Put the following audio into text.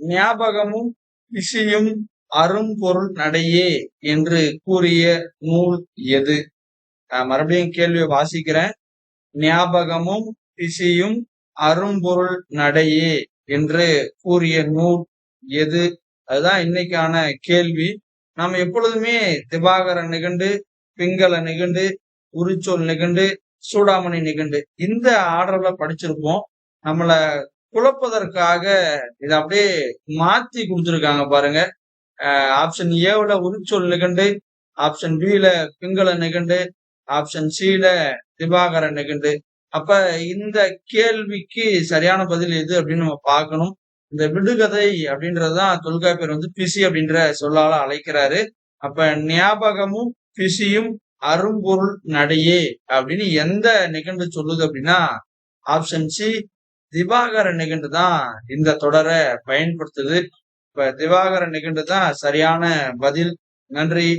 ஞாபகமும் பிசியும் அரும்பொருள் நடையே என்று கூறிய நூல் எது? நான் மறுபடியும் கேள்வியை வாசிக்கிறேன். ஞாபகமும் பிசியும் அரும்பொருள் நடையே என்று கூறிய நூல் எது? அதுதான் இன்னைக்கான கேள்வி. நாம் எப்பொழுதுமே திவாகர நிகண்டு பிங்கள நிகண்டு உரிச்சொல் நிகண்டு சூடாமணி நிகண்டு இந்த ஆர்டர்ல படிச்சிருப்போம். நம்மள குழப்பதற்காக இதை அப்படியே மாத்தி கொடுத்துருக்காங்க பாருங்க. ஆப்ஷன் ஏவுல உரிச்சொல் நிகண்டு ஆப்ஷன் பியில பிங்கள நிகண்டு ஆப்ஷன் சில திவாகர நிகண்டு. அப்ப இந்த கேள்விக்கு சரியான பதில் எது அப்படின்னு நம்ம பார்க்கணும். இந்த விடுகதை அப்படின்றதுதான் தொல்காப்பியர் வந்து பிசி அப்படின்ற சொல்லால அழைக்கிறாரு. அப்ப ஞாபகமும் பிசியும் அரும்பொருள் நடையே அப்படின்னு எந்த நிகழ்வு சொல்லுது அப்படின்னா ஆப்ஷன் சி திவாகர நிகண்டு தான் இந்த தொடரை பயன்படுத்துது. இப்ப திவாகர நிகண்டு தான் சரியான பதில். நன்றி.